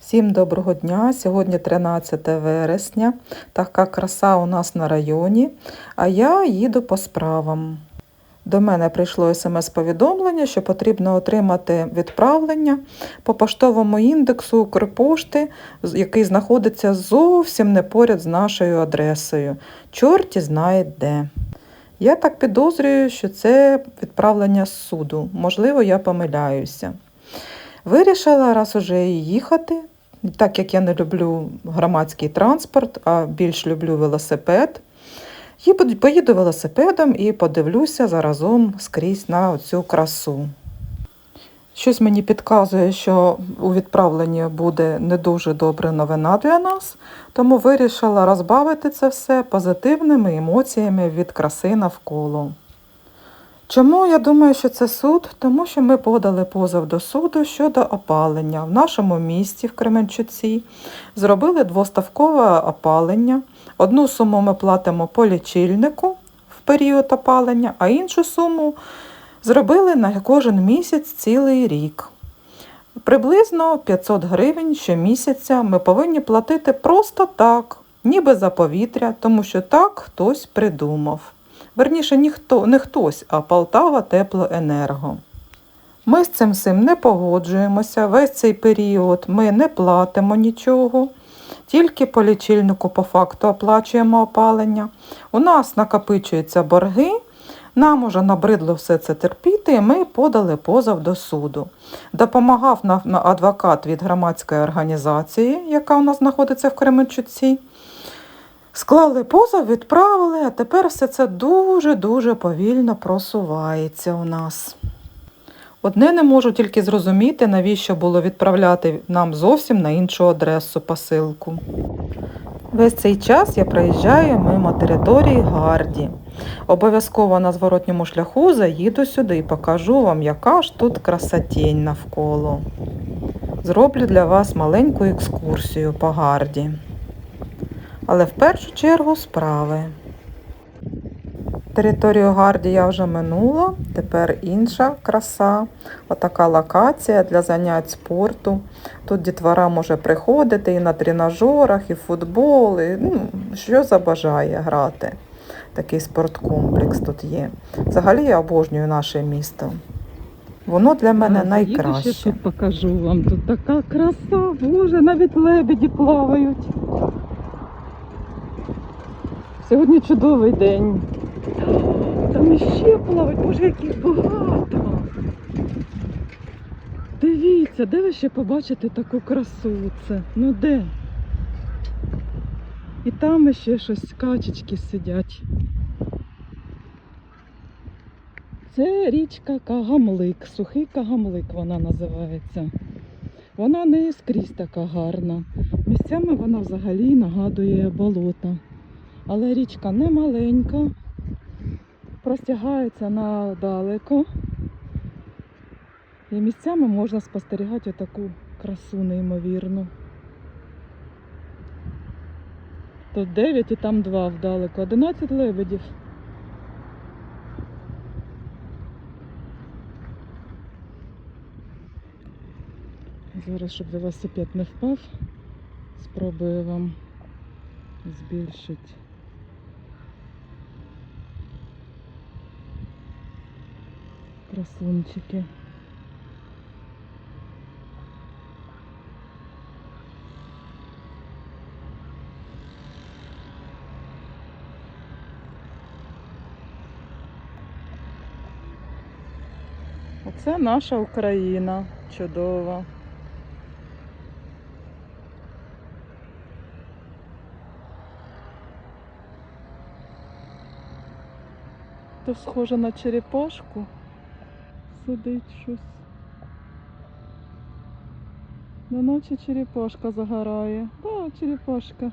Всім доброго дня! Сьогодні 13 вересня. Така краса у нас на районі, а я їду по справам. До мене прийшло смс-повідомлення, що потрібно отримати відправлення по поштовому індексу Укрпошти, який знаходиться зовсім не поряд з нашою адресою. Чорті знає де. Я так підозрюю, що це відправлення з суду. Можливо, я помиляюся. Вирішила раз уже їхати, так як я не люблю громадський транспорт, а більш люблю велосипед. І поїду велосипедом і подивлюся заразом скрізь на цю красу. Щось мені підказує, що у відправленні буде не дуже добра новина для нас, тому вирішила розбавити це все позитивними емоціями від краси навколо. Чому я думаю, що це суд? Тому що ми подали позов до суду щодо опалення. В нашому місті, в Кременчуці, зробили двоставкове опалення. Одну суму ми платимо по лічильнику в період опалення, а іншу суму зробили на кожен місяць цілий рік. Приблизно 500 гривень щомісяця ми повинні платити просто так, ніби за повітря, тому що так хтось придумав. Верніше, ніхто, не хтось, а Полтава Теплоенерго. Ми з цим всім не погоджуємося. Весь цей період ми не платимо нічого, тільки по лічильнику по факту оплачуємо опалення. У нас накопичуються борги, нам уже набридло все це терпіти, і ми подали позов до суду. Допомагав нам адвокат від громадської організації, яка у нас знаходиться в Кременчуці. Склали позов, відправили, а тепер все це дуже-дуже повільно просувається у нас. Одне не можу тільки зрозуміти, навіщо було відправляти нам зовсім на іншу адресу посилку. Весь цей час я проїжджаю мимо території Гарді. Обов'язково на зворотньому шляху заїду сюди і покажу вам, яка ж тут красотінь навколо. Зроблю для вас маленьку екскурсію по Гарді. Але в першу чергу справи. Територію Гарді я вже минула, тепер інша краса. Отака локація для занять спорту. Тут дітвора може приходити і на тренажерах, і в футбол, і, ну, що забажає грати. Такий спорткомплекс тут є. Взагалі я обожнюю наше місто. Воно для мене Зараз заїду, ще. Тут покажу вам. Тут така краса, боже, навіть лебеді плавають. Сьогодні чудовий день. Там іще плавають, боже, яких багато. Дивіться, де ви ще побачите таку красу? Це? Ну де? І там ще щось качечки сидять. Це річка Кагамлик, сухий Кагамлик вона називається. Вона не скрізь така гарна. Місцями вона взагалі нагадує болото. Але річка не маленька, простягається надалеко. І місцями можна спостерігати таку красу неймовірну. Тут 9 і там 2 вдалеко, 11 лебедів. Зараз, щоб велосипед не впав, спробую вам збільшити. Красунчики. Оце наша Україна чудова. То схоже на черепашку. Сидить щось. Ну, наче черепашка загорає. Так, черепашка.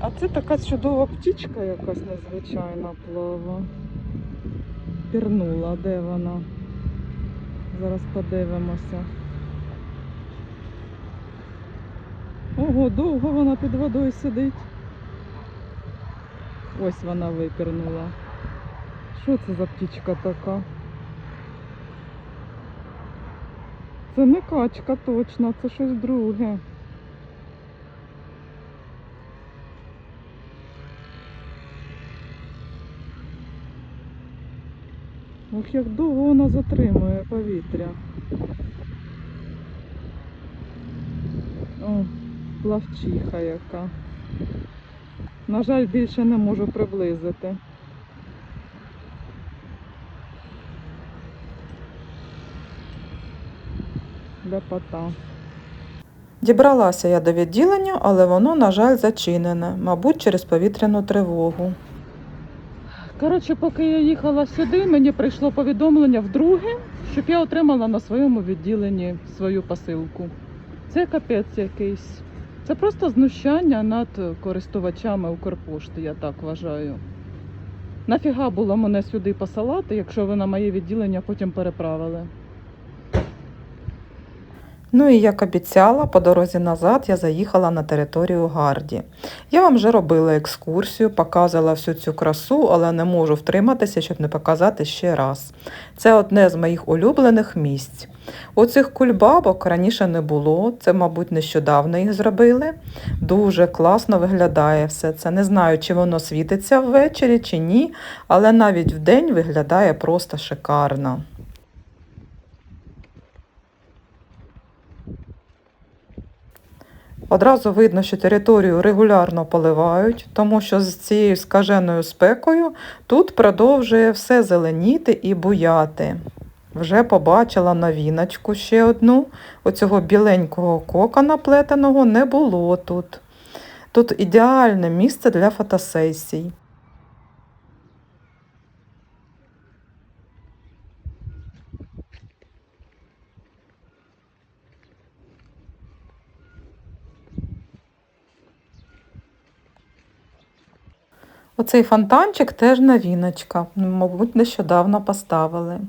А це така чудова птічка якась незвичайна плава. Пірнула, де вона? Зараз подивимося. Ого, довго вона під водою сидить. Ось вона випірнула. Що це за птичка така? Це не качка точно, це щось друге. Ох, як довго вона затримує повітря. О, плавчиха яка. На жаль, більше не можу приблизити. Ляпота. Дібралася я до відділення, але воно, на жаль, зачинене, мабуть, через повітряну тривогу. Коротше, поки я їхала сюди, мені прийшло повідомлення вдруге, щоб я отримала на своєму відділенні свою посилку. Це капець якийсь. Це просто знущання над користувачами Укрпошти, я так вважаю. Нафіга було мене сюди посилати, якщо ви на моє відділення потім переправили. Ну і як обіцяла, по дорозі назад я заїхала на територію Гарді. Я вам вже робила екскурсію, показувала всю цю красу, але не можу втриматися, щоб не показати ще раз. Це одне з моїх улюблених місць. Оцих кульбабок раніше не було, це, мабуть, нещодавно їх зробили. Дуже класно виглядає все це. Не знаю, чи воно світиться ввечері, чи ні, але навіть вдень виглядає просто шикарно. Одразу видно, що територію регулярно поливають, тому що з цією скаженою спекою тут продовжує все зеленіти і буяти. Вже побачила новіночку ще одну. Оцього біленького кокона плетеного не було тут. Тут ідеальне місце для фотосесій. Оцей фонтанчик теж новіночка, мабуть, нещодавно поставили.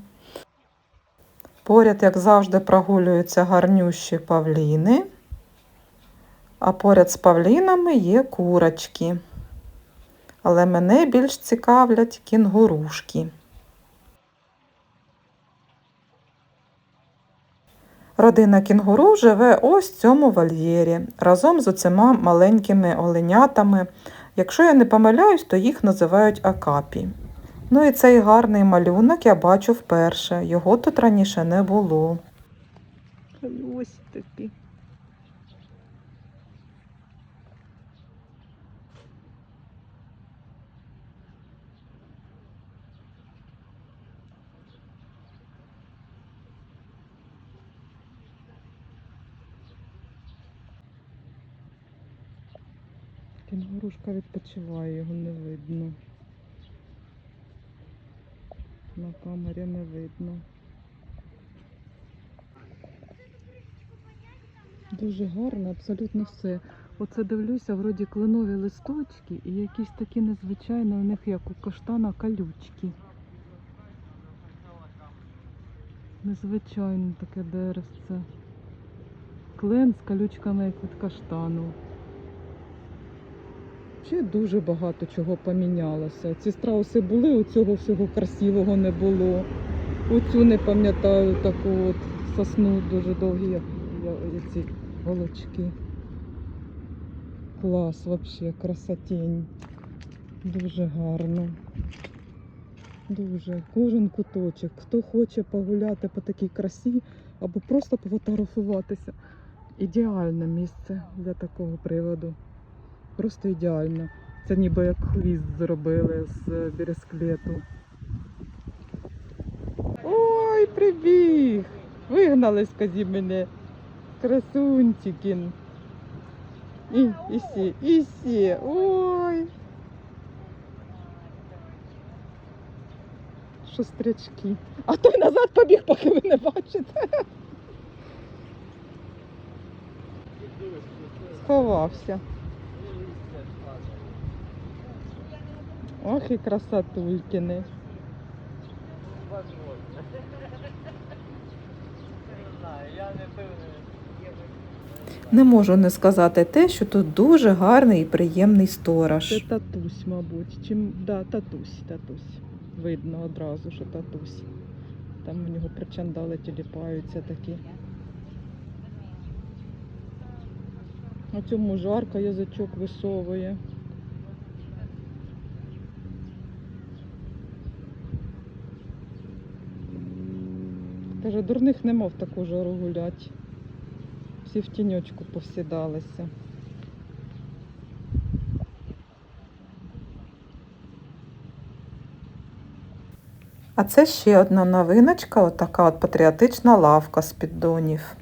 Поряд, як завжди, прогулюються гарнющі павліни, а поряд з павлінами є курочки. Але мене більш цікавлять кінгурушки. Родина кінгуру живе ось в цьому вольєрі разом з оцима маленькими оленятами. Якщо я не помиляюсь, то їх називають акапі. Ну і цей гарний малюнок я бачу вперше. Його тут раніше не було. Ось такі. Кінгурушка відпочиває, його не видно. На камері не видно. Дуже гарно, абсолютно все. Оце дивлюся, вроді кленові листочки і якісь такі незвичайні у них, як у каштана, колючки. Незвичайне таке деревце. Клен з колючками, як від каштану. Ще дуже багато чого помінялося. Ці страуси були, у цього всього красивого не було. Оцю не пам'ятаю таку от сосну дуже довгі я, ці голочки. Клас вообще, красотень. Дуже гарно. Дуже. Кожен куточок. Хто хоче погуляти по такій красі або просто пофотографуватися. Ідеальне місце для такого приводу. Просто ідеально. Це ніби як хвіст зробили з бересклету. Ой, прибіг! Вигнали козі мене. Красунчикін. І, і сі, і сі. Ой. Шострячки. А той назад побіг, поки ви не бачите. Сховався. Ох і красотулькини. Не можу не сказати те, що тут дуже гарний і приємний сторож. Це татусь, мабуть. Чим... Да, Татусь, татусь. Видно одразу, що татусь. Там у нього причандали тіліпаються такі. На цьому жарко язичок висовує. Каже, дурних нема в таку жару гулять. Всі в тіньочку посідалися. А це ще одна новиночка, отака от патріотична лавка з піддонів.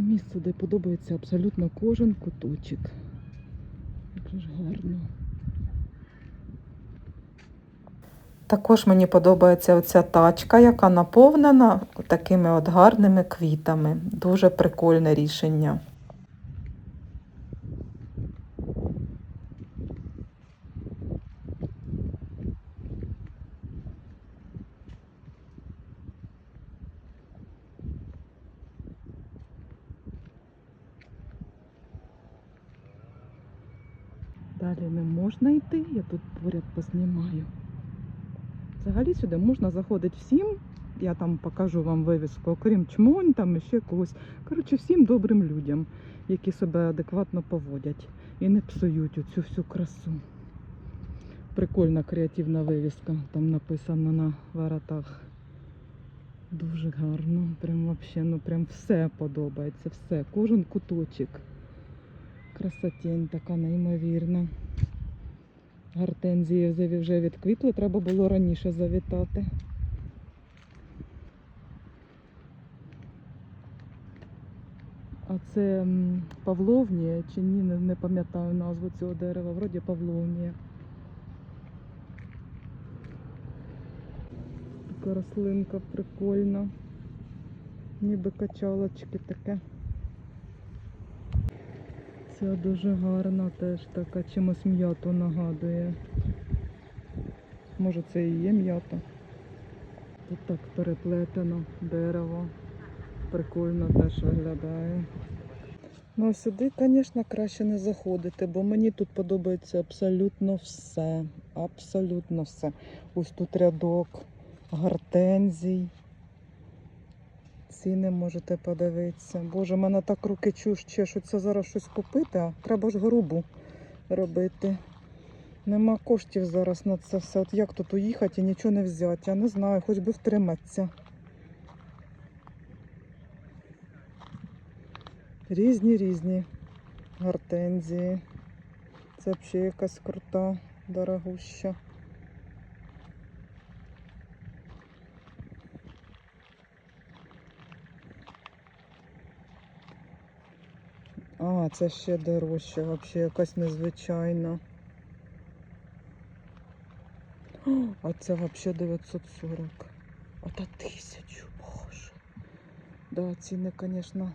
Це місце, де подобається абсолютно кожен куточок. Як ж гарно. Також мені подобається оця тачка, яка наповнена такими от гарними квітами. Дуже прикольне рішення. Далі не можна я тут поряд познімаю. Взагалі сюди можна заходити всім. Я там покажу вам вивіску, окрім чмонь, там і ще когось. Коротше, всім добрим людям, які себе адекватно поводять і не псують оцю всю красу. Прикольна креативна вивіска, там написано на воротах. Дуже гарно. Прям вообще, ну прям все подобається, все, кожен куточок. Красотень така неймовірна. Гортензії вже- відквітли, треба було раніше завітати. А це павловнія чи ні, не пам'ятаю назву цього дерева. Вроді павловнія. Така рослинка прикольна. Ніби качалочки таке. Ця дуже гарна теж така, чимось м'яту нагадує. Може це і є м'ята. Тут так переплетено дерево. Прикольно теж виглядає. Ну а сюди, звісно, краще не заходити, бо мені тут подобається абсолютно все. Абсолютно все. Ось тут рядок гортензій. Ціни можете подивитися. Боже, мене так руки чуш чешуться зараз щось купити, а треба ж грубу робити. Нема коштів зараз на це все. От як тут уїхати і нічого не взяти? Я не знаю, хоч би втриматися. Різні різні гортензії. Це взагалі якась крута, дорогуща. А, це ще дорожче, взагалі якась незвичайна. А це взагалі 940. А та тисячу, боже. Да, ціни, звісно.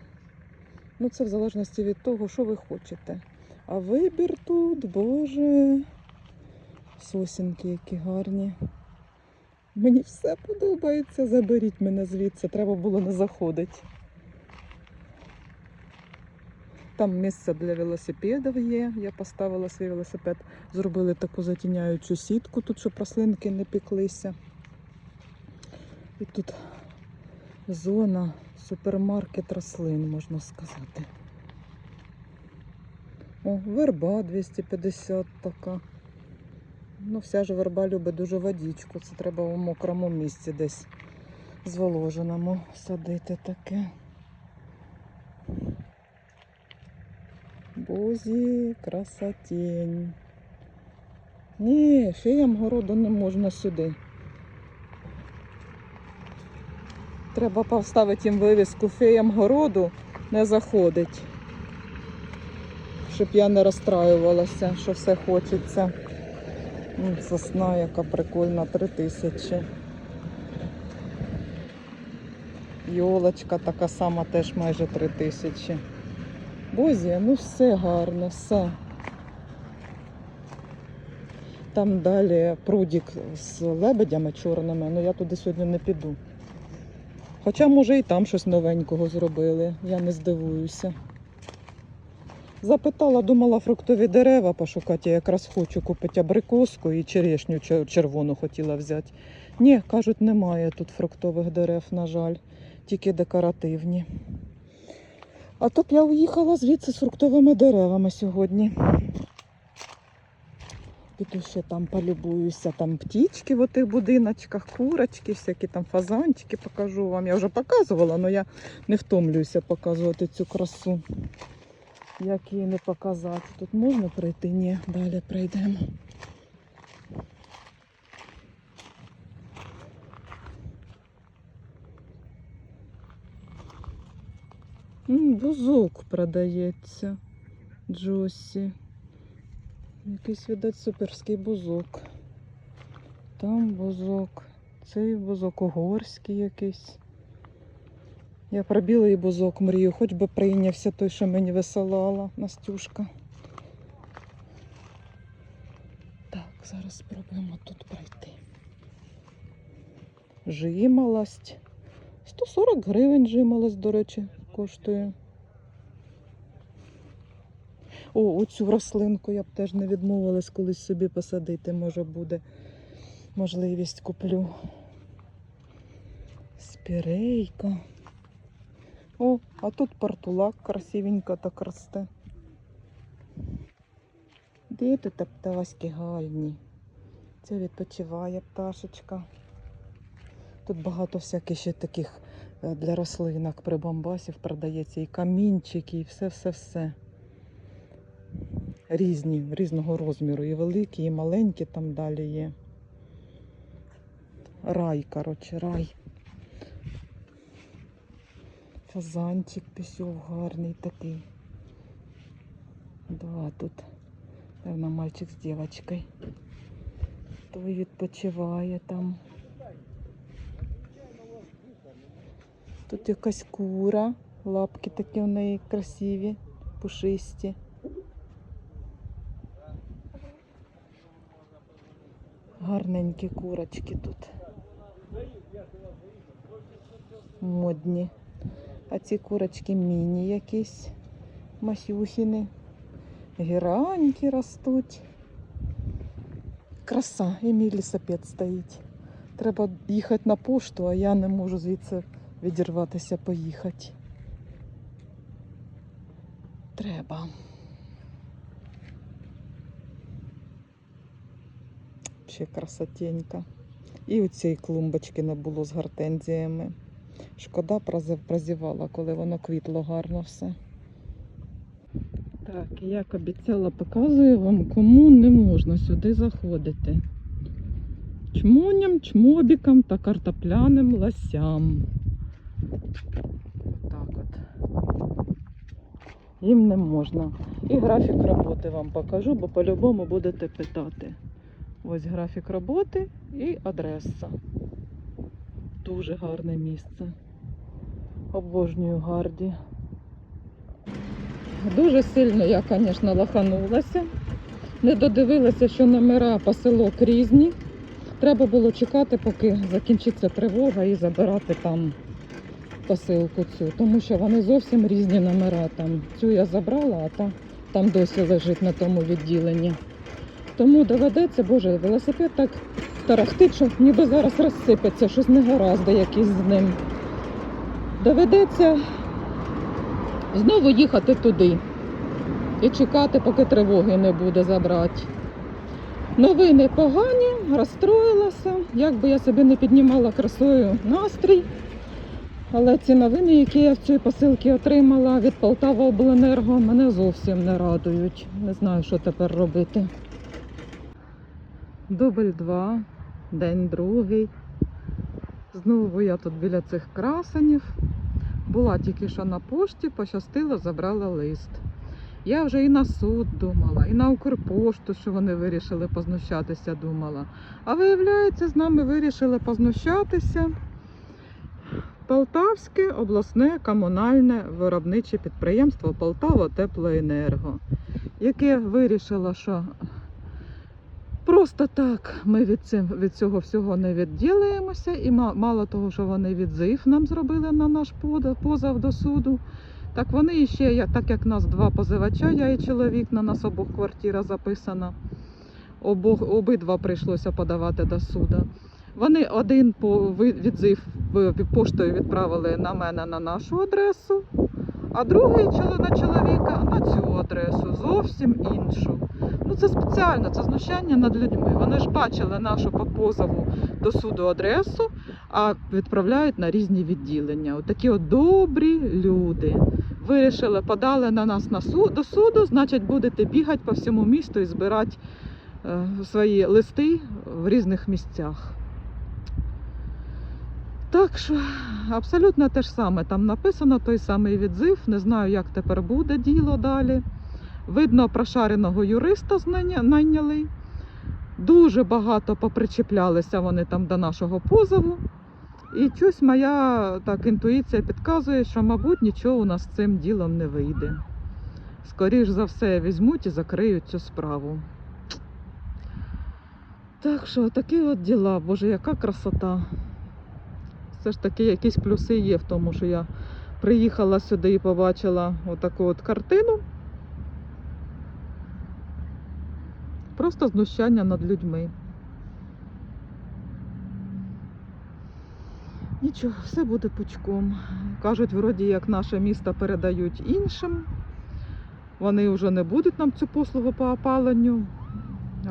Ну, це в залежності від того, що ви хочете. А вибір тут, боже. Сосінки які гарні. Мені все подобається. Заберіть мене звідси. Треба було не заходити. Там місце для велосипедів є. Я поставила свій велосипед. Зробили таку затіняючу сітку, тут щоб рослинки не піклися. І тут зона, супермаркет рослин, можна сказати. О, верба 250 така. Ну, вся ж верба любить дуже водичку. Це треба у мокрому місці десь зволоженому садити таке. Бозі, красотень. Ні, феям городу не можна сюди. Треба поставити їм вивіску феям городу не заходить. Щоб я не розстраювалася, що все хочеться. Сосна, яка прикольна, три тисячі. Йолочка така сама, теж майже три тисячі. Бозі, ну все гарно, все. Там далі прудік з лебедями чорними, але я туди сьогодні не піду. Хоча, може, і там щось новенького зробили, я не здивуюся. Запитала, думала фруктові дерева пошукати. Я якраз хочу купити абрикоску і черешню червону хотіла взяти. Ні, кажуть, немає тут фруктових дерев, на жаль, тільки декоративні. А то б я уїхала звідси з фруктовими деревами сьогодні. Піду ще там полюбуюся, там птічки в тих будиночках, курочки, всякі там фазанчики покажу вам. Я вже показувала, але я не втомлююся показувати цю красу. Як її не показати? Тут можна пройти? Ні, далі пройдемо. Бузок продається. Джосі. Якийсь, видать, суперський бузок. Там бузок. Цей бузок угорський якийсь. Я про білий бузок мрію, хоч би прийнявся той, що мені висилала Настюшка. Так, зараз спробуємо тут пройти. Жимолость. 140 гривень жимолость, до речі, коштує. О, оцю рослинку я б теж не відмовилась колись собі посадити, може буде можливість куплю. Спірейка. О, а тут портулак красивенько так росте. Де тут пташки гальні? Це відпочиває пташечка. Тут багато всяких ще таких для рослинок прибамбасів продається, і камінчики, і все-все-все. Різні, різного розміру, і великі, і маленькі там далі є. Рай, коротше, рай. Фазанчик пішов гарний такий. Два тут. Певно, мальчик з дівчинкою. Той відпочиває там. Тут якась кура. Лапки такі у неї красиві, пушисті. Гарненькі курочки тут. Модні. А ці курочки міні якісь, масюхіни, гераньки ростуть. Краса, і мій лісопед стоїть. Треба їхати на пошту, а я не можу звідси відірватися поїхати. Треба. Ще красотенька. І оцієї клумбочки не було з гортензіями. Шкода прозівала, коли воно квітло гарно все. Так, як обіцяла, показую вам, кому не можна сюди заходити. Чмоням, чмобікам та картопляним лосям. Так от. Їм не можна. І графік роботи вам покажу, бо по-любому будете питати. Ось графік роботи і адреса. Дуже гарне місце. Обожнюю гарді. Дуже сильно я, звісно, лоханулася. Не додивилася, що номера посилок різні. Треба було чекати, поки закінчиться тривога і забирати там посилку цю. Тому що вони зовсім різні номера. Там цю я забрала, а та там досі лежить на тому відділенні. Тому доведеться, боже, велосипед так тарахтить, що ніби зараз розсипеться, щось негаразди якісь з ним. Доведеться знову їхати туди і чекати, поки тривоги не буде забрати. Новини погані, розстроїлася. Як би я собі не піднімала красою настрій. Але ці новини, які я в цій посилці отримала від Полтава Обленерго, мене зовсім не радують. Не знаю, що тепер робити. Дубль 2, день другий. Знову я тут біля цих красенів. Була тільки що на пошті, пощастило, забрала лист. Я вже і на суд думала, і на Укрпошту, що вони вирішили познущатися, думала. А виявляється, з нами вирішили познущатися. Полтавське обласне комунальне виробниче підприємство Полтава Теплоенерго, яке вирішило, що Просто так ми від, цим, від цього всього не відділаємося. І мало того, що вони відзив нам зробили на наш позов до суду, Так вони ще, так як нас два позивача, я і чоловік, на нас обох квартира записана. Обох, обидва прийшлося подавати до суду. Вони один по відзив поштою відправили на мене на нашу адресу, а другий на чоловіка на цю адресу, зовсім іншу. Ну це спеціально, це знущання над людьми. Вони ж бачили нашу по позову до суду адресу, а відправляють на різні відділення. От такі от добрі люди. Вирішили, подали на нас на суд, до суду, значить, будете бігати по всьому місту і збирати е, свої листи в різних місцях. Так що абсолютно те ж саме. Там написано той самий відзив. Не знаю, як тепер буде діло далі. Видно, прошареного юриста найняли. Дуже багато попричіплялися вони там до нашого позову. І щось моя так інтуїція підказує, що, мабуть, нічого у нас з цим ділом не вийде. Скоріш за все, візьмуть і закриють цю справу. Так що такі от діла, боже, яка красота. Все ж таки якісь плюси є в тому, що я приїхала сюди і побачила отаку от картину. Просто знущання над людьми. Нічого, все буде пучком. Кажуть, вроді як наше місто передають іншим. Вони вже не будуть нам цю послугу по опаленню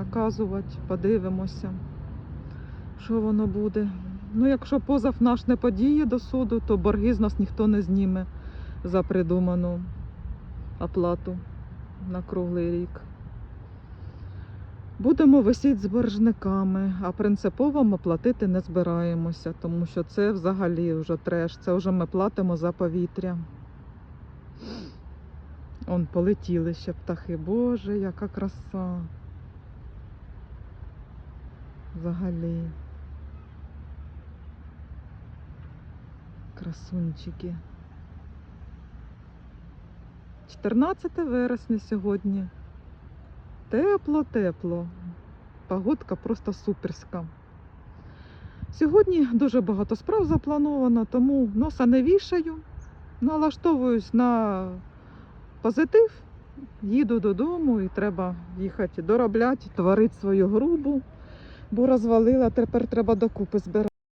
оказувати. Подивимося, що воно буде. Ну, якщо позов наш не подіє до суду, то борги з нас ніхто не зніме за придуману оплату на круглий рік. Будемо висіти з боржниками, а принципово ми платити не збираємося, тому що це взагалі вже треш. Це вже ми платимо за повітря. Он полетіли ще птахи. Боже, яка краса. Взагалі. Красунчики. 14 вересня сьогодні. Тепло, тепло. Погодка просто суперська. Сьогодні дуже багато справ заплановано, тому носа не вішаю. Налаштовуюсь на позитив, їду додому і треба їхати доробляти, творити свою грубу, бо розвалила, тепер треба докупи збирати.